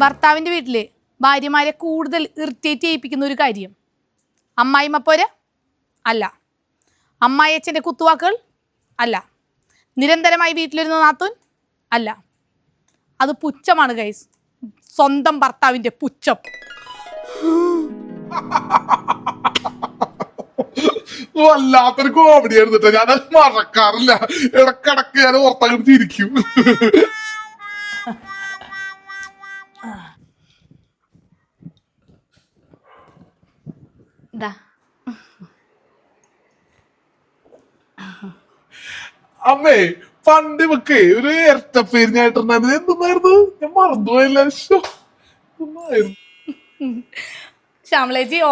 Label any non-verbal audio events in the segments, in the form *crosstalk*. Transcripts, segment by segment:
ഭർത്താവിന്റെ വീട്ടിൽ ഭാര്യമാരെ കൂടുതൽ ഇറിറ്റേറ്റ് ചെയ്യിപ്പിക്കുന്ന ഒരു കാര്യം. അമ്മായിമ്മ പോര്? അല്ല. അമ്മായിയച്ഛന്റെ കുത്തുവാക്കുകൾ? അല്ല. നിരന്തരമായി വീട്ടിലിരുന്ന നാത്തൂൻ? അല്ല. അത് പുച്ഛമാണ് ഗൈസ് സ്വന്തം ഭർത്താവിന്റെ പുച്ഛം. വല്ലാത്തൊരു കോമഡി എടുത്തിട്ട് ഞാൻ മറക്കാറില്ല. ഇടക്കിടക്ക് ഞാൻ ഓർത്തങ്ങോട്ട് അമ്മേ പണ്ട് ഇവക്ക് ഒരു ഇരട്ടപ്പേരിഞ്ഞായിട്ടുണ്ടായിരുന്നു എന്തെന്നായിരുന്നു? ഞാൻ മറന്നുപോയില്ല. ശ്ശോ.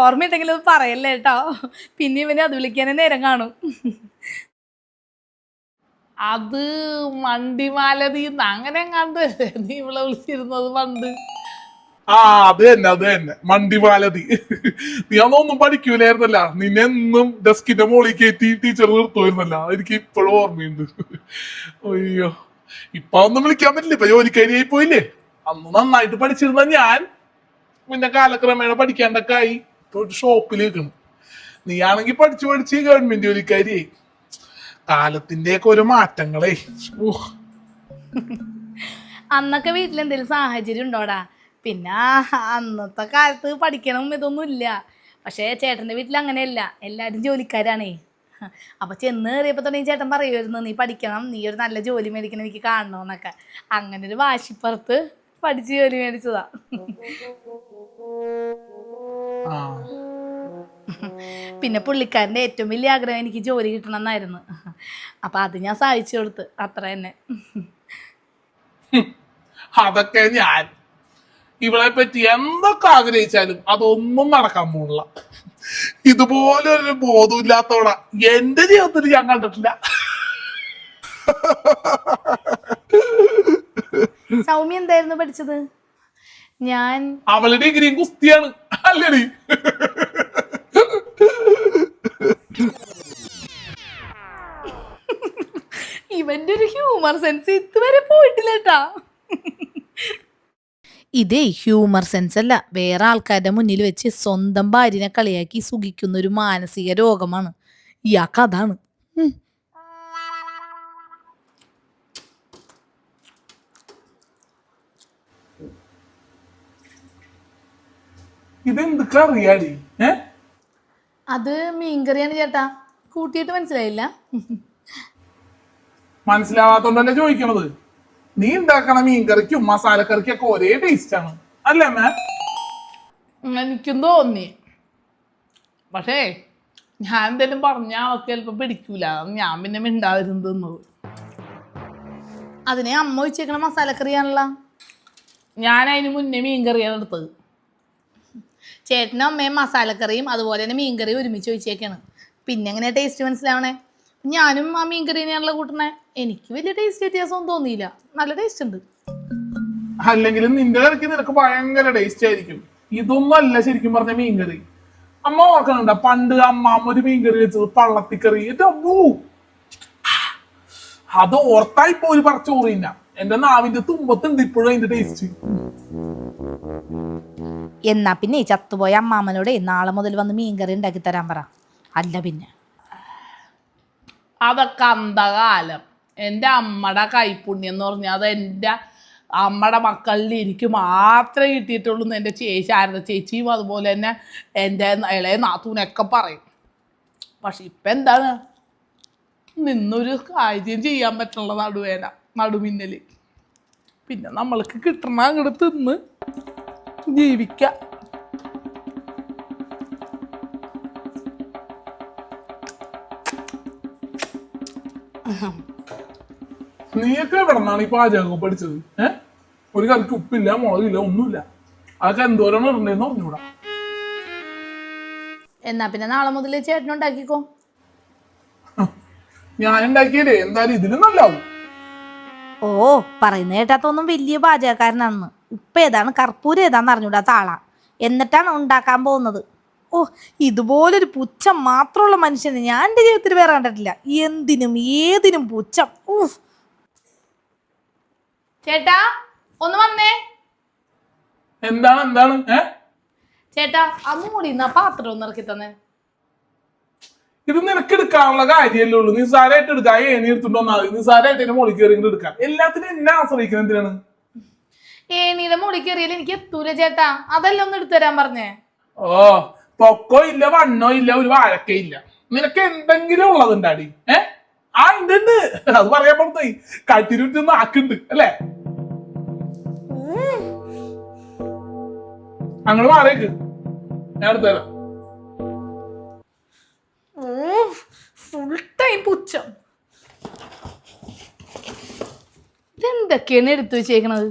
ഓർമ്മ ഉണ്ടെങ്കിൽ അത് പറയല്ലേ കേട്ടോ? പിന്നെ ഇവനെ അത് വിളിക്കാനേ നേരം കാണും. അത് മണ്ടിമാലതി അങ്ങനെ കണ്ട് നീ ഇവിടെ വിളിച്ചിരുന്നത് പണ്ട്. ആ അത് തന്നെ അത് തന്നെ മണ്ടിമാലതി നീ അതൊന്നും പഠിക്കൂലായിരുന്നല്ല. നിന്നെ ഡെസ്കിന്റെ മോളി കയറ്റി ടീച്ചർ നിർത്തുമായിരുന്നല്ല. എനിക്ക് ഇപ്പോഴും ഓർമ്മയുണ്ട്. അയ്യോ. ഇപ്പൊ ഒന്നും വിളിക്കാൻ പറ്റില്ല. ഇപ്പൊ ജോലിക്കാരിയായി പോയില്ലേ അന്ന് നന്നായിട്ട് പഠിച്ചിരുന്ന ഞാൻ പിന്നെ കാലക്രമേണ പഠിക്കാണ്ടൊക്കെ ആയി. ഇപ്പൊ ഒരു ഷോപ്പിൽ നിൽക്കണം നീ ആണെങ്കിൽ പഠിച്ചു പഠിച്ച് ഗവൺമെന്റ് ജോലിക്കാരിയായി കാലത്തിന്റെയൊക്കെ ഒരു മാറ്റങ്ങളെ. അന്നൊക്കെ വീട്ടിൽ എന്തെങ്കിലും സാഹചര്യം ഉണ്ടോടാ? പിന്നെ അന്നത്തെ കാലത്ത് പഠിക്കണം ഇതൊന്നും ഇല്ല പക്ഷേ ചേട്ടന്റെ വീട്ടിൽ അങ്ങനെയല്ല. എല്ലാവരും ജോലിക്കാരാണേ. അപ്പൊ ചെന്ന് കയറിയപ്പോൾ തന്നെ ചേട്ടൻ പറയുമായിരുന്നു നീ പഠിക്കണം. നീ ഒരു നല്ല ജോലി മേടിക്കണം എനിക്ക് കാണണമെന്നൊക്കെ അങ്ങനെ ഒരു വാശിപ്പുറത്ത് പഠിച്ച് ജോലി മേടിച്ചതാ. പിന്നെ പുള്ളിക്കാരന്റെ ഏറ്റവും വലിയ ആഗ്രഹം എനിക്ക് ജോലി കിട്ടണം എന്നായിരുന്നു അപ്പം അത് ഞാൻ സഹായിച്ചു കൊടുത്ത്. അത്ര തന്നെ. അതൊക്കെ ഞാൻ ഇവളെ പറ്റി എന്തൊക്കെ ആഗ്രഹിച്ചാലും അതൊന്നും നടക്കാൻ പോണില്ല. ഇതുപോലെ ഒരു ബോധമില്ലാത്തവള. എന്റെ ജീവിതത്തിൽ ഞാൻ കണ്ടിട്ടില്ല. സൗമ്യ എന്തായിരുന്നു പഠിച്ചത്? ഞാൻ അവളുടെ ഡിഗ്രിയും കുസ്തിയാണ് അല്ലടി. ഇവന്റെ ഒരു ഹ്യൂമർ സെൻസ് ഇതുവരെ പോയിട്ടില്ല കേട്ടാ. ഇതേ ഹ്യൂമർ സെൻസ് അല്ല. വേറെ ആൾക്കാരുടെ മുന്നിൽ വെച്ച് സ്വന്തം ഭാര്യനെ കളിയാക്കി സുഖിക്കുന്ന ഒരു മാനസിക രോഗമാണ്. ഇയാൾക്ക് അതാണ്. അത് മീൻകറിയാണ് ചേട്ടാ. കൂട്ടിയിട്ട് മനസ്സിലായില്ല. മനസ്സിലാവാത്തോണ്ടല്ലേ ചോദിക്കണത്? നീ ഉണ്ടാക്കണ മീൻകറിക്കും മസാലക്കറിക്കും ഒക്കെ ഒരേ ടേസ്റ്റ് ആണ്. അല്ലേ മാം എനിക്കും തോന്നി. പക്ഷേ ഞാൻ എന്തെങ്കിലും പറഞ്ഞാൽ അവൾക്ക് ചിലപ്പോൾ പിടിക്കൂല. ഞാൻ പിന്നെ മിണ്ടാതിരുന്ന് തിന്നത്. അതിനെ അമ്മ വെച്ചേക്കണ മസാലക്കറിയാണല്ലോ ഞാൻ അതിന് മുന്നേ മീൻ കറിയാണ് എടുത്തത്. ചേട്ടനും അമ്മയും മസാലക്കറിയും അതുപോലെ തന്നെ മീൻകറിയും ഒരുമിച്ച് വെച്ചേക്കാണ്. പിന്നെ എങ്ങനെ ടേസ്റ്റ് മനസ്സിലാവണേ? ഞാനും ആ മീൻ കറി തന്നെയാണല്ലോ കൂട്ടണേ എനിക്ക് വലിയ ടേസ്റ്റ് വ്യത്യാസമൊന്നും തോന്നിയില്ല. നല്ല ടേസ്റ്റ് ഉണ്ട്. അല്ലെങ്കിലും നിന്റെ കറിക്ക് നിനക്ക് ഭയങ്കര ടേസ്റ്റ് ആയിരിക്കും. ഇതൊന്നും അല്ല ശരിക്കും പറഞ്ഞ മീൻകറി അമ്മ ഓർക്കണുണ്ട പണ്ട് അമ്മാമ്മ ഒരു മീൻകറി വെച്ചത് പള്ളത്തിക്കറി. അത് ഓർത്തായി പോയി ഒരു ഓറിയില്ല എന്റെ നാവിന്റെ തുമ്പത്തുണ്ട് ഇപ്പോഴും അതിന്റെ ടേസ്റ്റ് എന്നാ പിന്നെ ചത്തുപോയ അമ്മാമ്മനോട് നാളെ മുതൽ വന്ന് മീൻകറി ഉണ്ടാക്കി തരാൻ പറ. അല്ല പിന്നെ. അതൊക്കെ അന്ധകാലം. എന്റെ അമ്മയുടെ കൈപ്പുണ്യം എന്ന് പറഞ്ഞാൽ അത് എന്റെ അമ്മയുടെ മക്കളിൽ എനിക്ക് മാത്രമേ കിട്ടിയിട്ടുള്ളൂ എന്ന് എന്റെ ചേച്ചി ആരുടെ ചേച്ചിയും അതുപോലെ തന്നെ എന്റെ ഇളയ നാത്തൂനൊക്കെ പറയും. പക്ഷെ ഇപ്പം എന്താണ്? നിന്നൊരു കാര്യം ചെയ്യാൻ പറ്റുള്ള നടുവേന നടുമിന്നൽ പിന്നെ നമ്മൾക്ക് കിട്ടണ അങ്ങോട്ട് തിന്ന് ജീവിക്കാം. നീയൊക്കെ എവിടെ നിന്നാണ് ഈ പാചകം പഠിച്ചത്? ഏ? ഒരു കറിക്ക് ഉപ്പില്ല മുളകില്ല ഒന്നുമില്ല. അതൊക്കെ എന്തോരം ഇടണ്ടെന്ന് പറഞ്ഞൂടാ എന്നാ പിന്നെ നാളെ മുതൽ ചേട്ടൻ ഉണ്ടാക്കിക്കോ. *laughs* ഞാൻ ഉണ്ടാക്കിയതേ എന്തായാലും ഇതിലും നല്ലാവും ഓ പറയുന്ന കേട്ടാത്തൊന്നും വലിയ പാചകക്കാരനാണെന്ന്. ഉപ്പ് ഏതാണ് കർപ്പൂരം ഏതാന്ന് അറിഞ്ഞൂടാ താള എന്നിട്ടാണ് ഉണ്ടാക്കാൻ പോകുന്നത്. ഓ ഇതുപോലൊരു പുച്ഛം മാത്രമുള്ള മനുഷ്യനെ ഞാൻ എന്റെ ജീവിതത്തിൽ വേറെ കണ്ടിട്ടില്ല. എന്തിനും ഏതിനും പുച്ഛം. ഊഫ് ചേട്ടാ ഒന്ന് വന്നേ. എന്താണ് എന്താണ്? ഏ? ചേട്ടാ ആ കൂടി ഇന്ന് പാത്രം ഒന്ന് ഇറക്കി തന്നെ. ഇത് നിനക്ക് എടുക്കാനുള്ള കാര്യമല്ലേ ഉള്ളൂ. നിസ്സാരമായിട്ട് എടുക്കാം. ഏ എടുത്തിട്ട് മതി. നിസ്സാരമായിട്ട് എന്നെ മോളിൽ കയറി ഇങ്ങട് എടുക്കാം. എല്ലാത്തിനും എന്നെ ആശ്രയിക്കുന്നത് എന്തിനാണ്? നീ മുടി കയറിയാൽ എനിക്ക് എത്തൂല ചേട്ടാ. അതല്ല ഒന്ന് എടുത്തു തരാൻ പറഞ്ഞേ. ഓ പൊക്കോ ഇല്ല വണ്ണോ ഇല്ല ഒരു വാഴക്ക ഇല്ല. നിനക്ക് എന്തെങ്കിലും ഉള്ളതുണ്ടാടി. ഏ? ആ ഉണ്ട് ഉണ്ട് അത് പറയാൻ പറഞ്ഞേ കട്ടിരുട്ട് നാക്കുണ്ട് അല്ലേ? അങ്ങോട്ട് മാറിയേക്ക്. ഞാൻ എടുത്തുതരാം ഫുൾ ടൈം പുച്ഛം. ഇതെന്തൊക്കെയാണ് എടുത്തു വെച്ചേക്കണത്?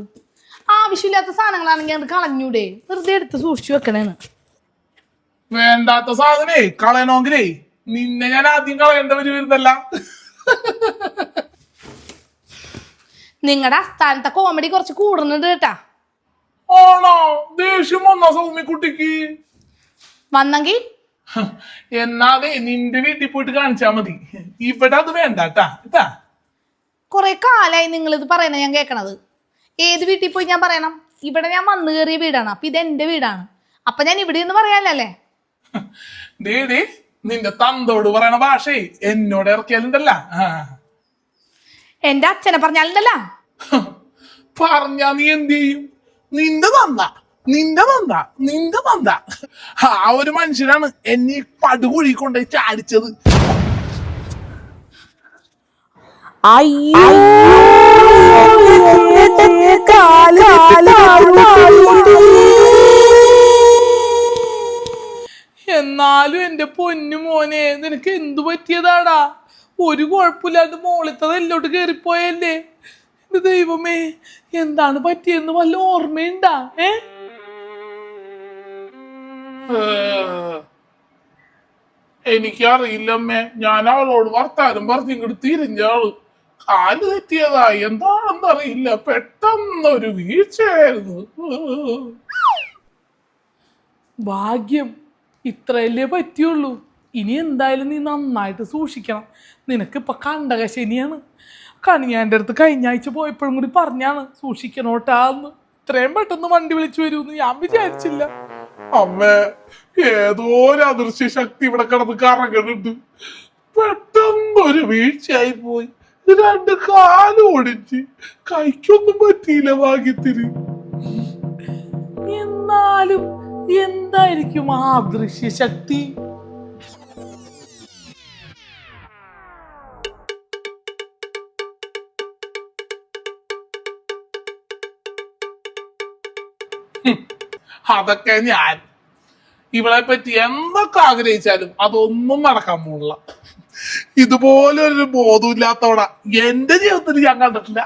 ആവശ്യമില്ലാത്ത സാധനങ്ങളാണെങ്കിൽ അത് കളഞ്ഞൂടെ. വെറുതെ എടുത്ത് സൂക്ഷിച്ചു വെക്കണേന്ന്. വേണ്ടാത്ത സാധനേ കളയണമെങ്കിലേ നിന്നെ ഞാൻ ആദ്യം കളയേണ്ടവര് വരുന്നല്ല നിങ്ങളുടെ അസ്ഥാനത്തെ കോമഡി കുറച്ച് കൂടുന്നുണ്ട് കേട്ടാ. ഓണോ ദേഷ്യം വന്നോ സൗമ്യക്കുട്ടിക്ക്? വന്നെങ്കിൽ എന്നാവേ നിന്റെ വീട്ടിൽ പോയിട്ട് കാണിച്ചാ മതി. ഇവിടെ അത് വേണ്ട കേട്ടാ കുറെ കാലായി നിങ്ങൾ ഇത് പറയണ ഞാൻ കേക്കണത്. ഏത് വീട്ടിൽ പോയി ഞാൻ പറയണം? ഇവിടെ ഞാൻ വന്നു കയറിയ വീടാണ് അപ്പൊ ഇത് എന്റെ വീടാണ്. അപ്പൊ ഞാൻ ഇവിടെ നിന്ന് പറയാനല്ലേ? ദേ ദേ നിന്റെ തന്തോട് പറയണ ഭാഷേ എന്നോട് ഇറക്കിയാലുണ്ടല്ല. എന്റെ അച്ഛനെ പറഞ്ഞാലുണ്ടല്ല. *laughs* പറഞ്ഞാ നീ എന്ത് ചെയ്യും? നിന്റെ തന്ത നിന്റെ തന്ത നിന്റെ തന്ത. ആ ഒരു മനുഷ്യനാണ് എന്നെ ഈ പടുകുഴി കൊണ്ടുപോയി ചാടിച്ചത്. എന്നാലും എന്റെ പൊന്നു മോനെ നിനക്ക് എന്തു പറ്റിയതാടാ? ഒരു കുഴപ്പമില്ലാണ്ട് മോളിത്തത് എല്ലോട്ട് കയറിപ്പോയല്ലേ എന്റെ ദൈവമേ എന്താണ് പറ്റിയെന്ന് വല്ല ഓർമ്മയുണ്ടാ ഏ? എനിക്കറിയില്ലമ്മേ ഞാൻ അവളോട് വർത്താനം പറഞ്ഞ് ഇങ്ങോട്ട് തിരിഞ്ഞ ആൾ കാൽ തെറ്റിയതാ എന്താണെന്നറിയില്ല പെട്ടെന്നൊരു വീഴ്ചയായിരുന്നു. ഭാഗ്യം. ഇത്രയല്ലേ പറ്റിയുള്ളൂ. ഇനി എന്തായാലും നീ നന്നായിട്ട് സൂക്ഷിക്കണം. നിനക്കിപ്പോൾ കണ്ടക ശനിയാണ് കണിയാന്റെ അടുത്ത് കഴിഞ്ഞ ആഴ്ച പോയപ്പോഴും കൂടി പറഞ്ഞാണ് സൂക്ഷിക്കണോട്ടാന്ന് ഇത്രയും പെട്ടെന്ന് വണ്ടി വിളിച്ചു വരുമെന്ന് ഞാൻ വിചാരിച്ചില്ല. അമ്മേ ഏതോ ഒരു അദൃശ്യ ശക്തി ഇവിടെ കിടന്ന് കറങ്ങുന്നുണ്ട്. പെട്ടെന്നൊരു വീഴ്ചയായി പോയി. രണ്ട് കാലും ഒടിച്ച് കൈക്കൊന്നും പറ്റിയില്ല ഭാഗ്യത്തിന്. എന്നാലും എന്തായിരിക്കും ആ അദൃശ്യ ശക്തി അതൊക്കെ ഞാൻ. ഇവളെ പറ്റി എന്തൊക്കെ ആഗ്രഹിച്ചാലും അതൊന്നും നടക്കാൻ പോണില്ല. ഇതുപോലെ ഒരു എന്റെ ജീവിതത്തിൽ ഞാൻ കണ്ടിട്ടില്ല.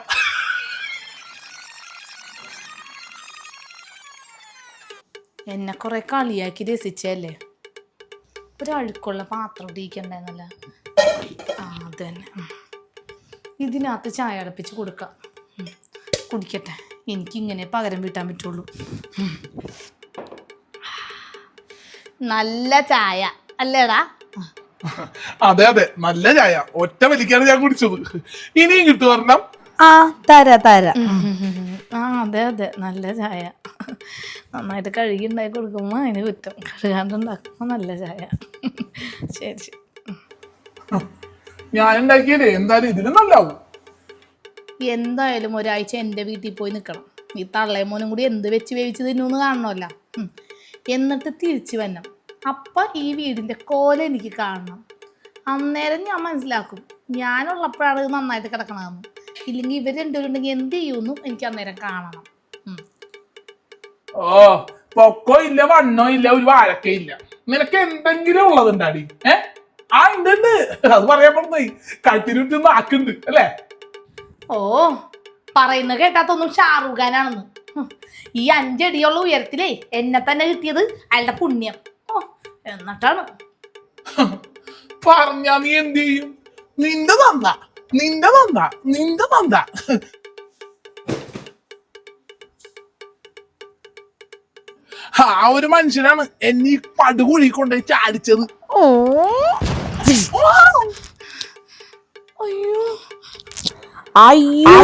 എന്നെ കൊറേ കളിയാക്കി രസിച്ചല്ലേ? ഒരാൾക്കുള്ള പാത്രം ഇടിക്കണ്ടെന്നല്ല ആ അത് തന്നെ ഇതിനകത്ത് ചായ അടപ്പിച്ച് കൊടുക്കാം. കുടിക്കട്ടെ. എനിക്കിങ്ങനെ പകരം വീട്ടാൻ പറ്റുള്ളൂ. നല്ല ചായ അല്ലേടാ? അതെ അതെ. നല്ല ചായ. ഒറ്റ വലിക്കാണ് ഞാൻ കുടിച്ചത്. ഇനിയും കിട്ടു ആ തരാ തരാ. ആ അതെ അതെ. നല്ല ചായ. നന്നായിട്ട് കഴുകി ഉണ്ടാക്കി കൊടുക്കുമ്പോൾ അതിന് കുറ്റം. കഴുകാണ്ട് ഉണ്ടാക്കുമ്പോൾ നല്ല ചായ. ശരി ശരി. ഞാൻ ഉണ്ടാക്കിയതേ എന്തായാലും ഇതിലും നല്ലാവും എന്തായാലും ഒരാഴ്ച എന്റെ വീട്ടിൽ പോയി നിൽക്കണം ഈ തള്ളയും മോനും കൂടി എന്ത് വെച്ച് വേവിച്ച് തിന്നൂന്ന് കാണണമല്ല. എന്നിട്ട് തിരിച്ചു വരണം. അപ്പം ഈ വീടിന്റെ കോല എനിക്ക് കാണണം. അന്നേരം ഞാൻ മനസ്സിലാക്കും. ഞാനുള്ളപ്പോഴാണ് ഇത് നന്നായിട്ട് കിടക്കണമെന്ന് ഇല്ലെങ്കിൽ ഇവർ രണ്ടുപേരുണ്ടെങ്കിൽ എന്ത് ചെയ്യുന്നു എനിക്ക് അന്നേരം കാണണം. ഓ പൊക്കോ ഇല്ല വണ്ണോ ഇല്ല ഒരു വാഴക്ക ഇല്ല. നിനക്ക് എന്തെങ്കിലും ഉള്ളതുണ്ടാടി ഏ? ആ ഉണ്ട് ഉണ്ട്. അത് പറയാൻ പറഞ്ഞേ കട്ടിരുട്ട് നാക്കുണ്ട് അല്ലേ? ഓ പറയുന്ന കേട്ടാത്തൊന്നും ഷാറൂഖ് ഖാനാണെന്ന്. ഈ അഞ്ചടിയുള്ള ഉയരത്തിലേ എന്നെ തന്നെ കിട്ടിയത് അയാളുടെ പുണ്യം. ഓ എന്നിട്ടാണ്. പറഞ്ഞാ നീ എന്ത് ചെയ്യും? നിന്റെ തന്ത നിന്റെ തന്ത നിന്റെ തന്ത ആ ഒരു മനുഷ്യനാണ് എന്നെ ഈ പടുകുഴി കൊണ്ടുപോയി ചാടിച്ചത് അയ്യോ. അയ്യോ.